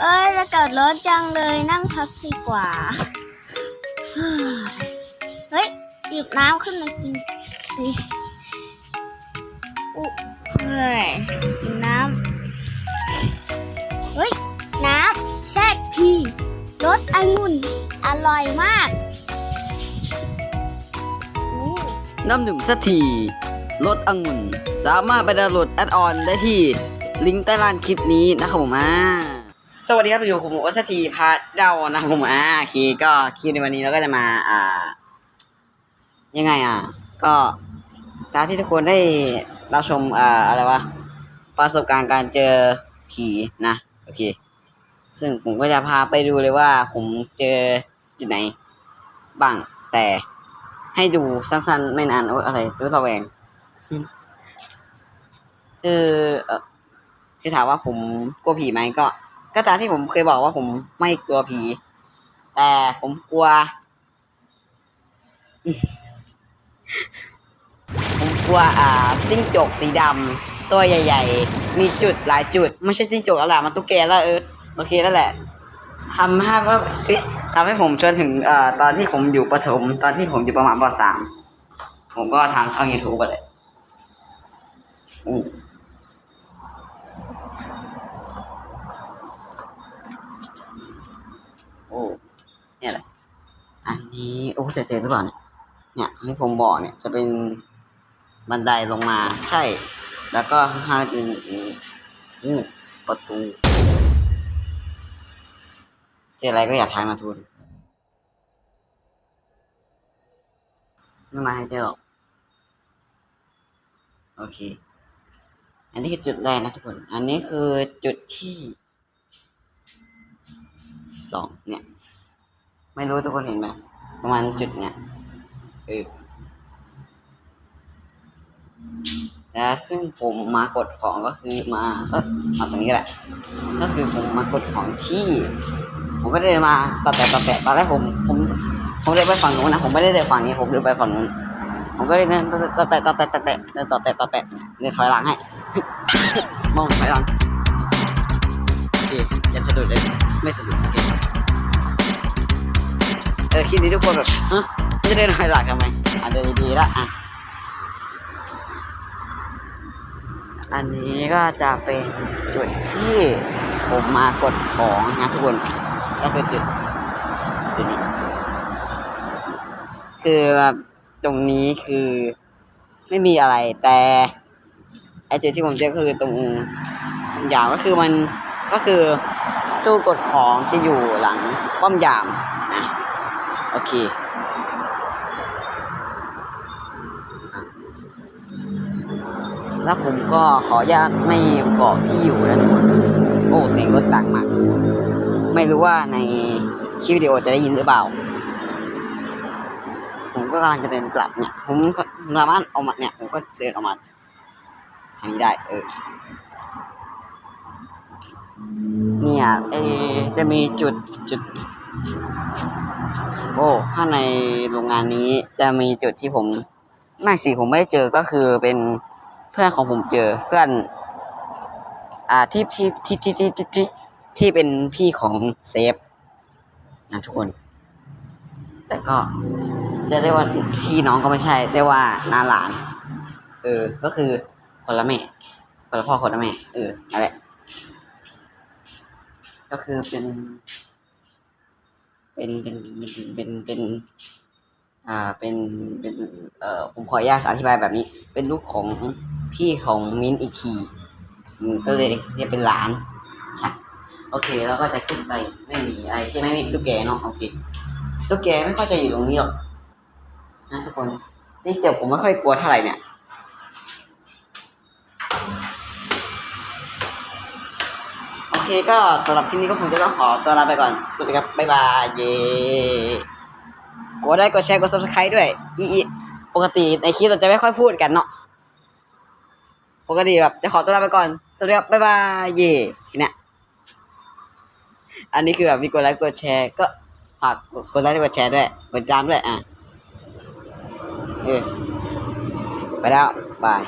เอ้ยจะเกิดรถจังเลยนั่งพักดีกว่า เฮ้ยหยิบน้ำขึ้นมากินสิอุ้ยกินน้ำ เฮ้ย น้ำแช่ทีรสองุ่นอร่อยมากน้ำดื่มสักทีรสองุ่น สามารถไปดาวน์โหลดแอดออนได้ที่ ลิงก์ใต้ล่างคลิปนี้นะครับผมอ่า สวัสดีครับอยู่กับผมวัสถีพาเดานะครับผมอ่าโอเคก็คลิปในวันนี้เราก็จะมา อ่า ยังไงอะ ก็ตามที่ทุกคนได้รับชมอ่าอะไรวะประสบการณ์การเจอผีนะโอเค ซึ่งผมก็จะพาไปดูเลยว่า ผมเจอจุดไหน บ้างแต่ให้ดูสั้นๆ ไม่นานโอ้อะไรตัวระแวงคือเออคือถามว่าผมกลัวผีไหมก็ ก็ตามที่ผมเคยบอกว่าผมไม่กลัวผี แต่ผมกลัว ผมกลัวอ่าจิ้งจกสีดำตัวใหญ่ ๆ มีจุดหลายจุด ไม่ใช่จิ้งจกแล้วแหละมันตุ๊กแกแล้วเออโอเคแล้วแหละทำให้ว่าทำให้ผมชวนถึงเอ่อตอนที่ผมอยู่ประถม ตอนที่ผมอยู่ประมาณปสามผมก็ทางช่องยูทูบไปเลยอู้โอ้เนี่ยแหละอันนี้โอ้จะเจอหรือเปล่าเนี่ยเนี่ยที่ผมบอกเนี่ยจะเป็นบันไดลงมาใช่ แล้วก็ข้าจะมีอู้ประตูเจออะไรก็อย่าทางนะทุนไม่มาให้เจอหรอกโอเค อันนี้คือจุดแรกนะทุกคน อันนี้คือจุดที่ สองเนี่ย ไม่รู้ทุกคนเห็นไหมประมาณจุดเนี่ยเออแต่ซึ่งผมมากดของก็คือมาเออมาตรงนี้ก็ได้ก็คือผมมากดของที่ ผมก็เดินมาตัดแต่ตัดแต่ตอนแรกผมผมผมเดินไปฝั่งนู้นนะผมไม่ได้เดินฝั่งนี้ผมเดินไปฝั่งนู้นผมก็เลยเดินตัดแต่ตัดแต่ตัดแต่เดินตัดแต่ตัดแต่เดินถอยหลังให้มองถอยหลัง โอเคอย่าสะดุดเลยไม่สะดุดโอเคเออคิดดีทุกคนแบบฮะมันจะเดินถอยหลังทำไมอะเดินดีๆละอะอันนี้ก็จะเป็นจุดที่ผมมากดของนะทุกคนก็คือจุดจุดนี้คือแบบตรงนี้คือไม่มีอะไรแต่ไอจุดที่ผมเจอคือตรงอย่างก็คือมัน ก็คือตู้กดของจะอยู่หลังป้อมยามนะโอเคแล้วผมก็ขออนุญาตไม่บอกที่อยู่นะทุกคน โอ้เสียงรถดังมาก ไม่รู้ว่าในคลิปวิดีโอจะได้ยินหรือเปล่า ผมก็กำลังจะเดินกลับเนี่ย ผมสามารถออกมาเนี่ย ผมก็เดินออกมาทางนี้ได้ เออ เนี่ยเอจะมีจุดจุด โอ้ข้างในโรงงานนี้จะมีจุดที่ผมไม่สิผมไม่ได้เจอก็คือเป็นเพื่อนของผมเจอเพื่อนอ่าที่ที่ที่ที่ที่ที่ที่ที่เป็นพี่ของเซฟนะทุกคน แต่ก็จะเรียกว่าพี่น้องก็ไม่ใช่เรีว่านาหลาน เออ ก็คือคนละแม่คนละพ่อคนละแม่เออนั่นแหละ ก็คือเป็น เป็นเป็นเป็นเป็นเป็นอ่าเป็นเป็นเอ่อผมขออนุญาตอธิบายแบบนี้ เป็นลูกของพี่ของมิ้นอีกทีก็เลยเรียกเป็นหลานใช่โอเค แล้วก็จะขึ้นไปไม่มีอะไรใช่ไหมมีตุ๊กแกเนาะโอเคตุ๊กแกไม่ค่อยจะอยู่ตรงนี้หรอกนะทุกคนที่เจอผมไม่ค่อยกลัวเท่าไหร่เนี่ย โอ เคก็สำหรับที่นี้ก็คงจะต้องขอตัวลาไปก่อน สวัสดีครับ บ๊ายบาย เย้กดได้กดแชร์กด subscribe ด้วย อีอีปกติในคลิปเราจะไม่ค่อยพูดกันเนาะ ปกติแบบจะขอตัวลาไปก่อน สวัสดีครับ บ๊ายบาย เย่ทีเนี้ยอันนี้คือแบบมีกดไลค์กดแชร์ก็ฝากกดไลค์กดแชร์ด้วย กดติดตามด้วยอะ เออไปแล้ว บาย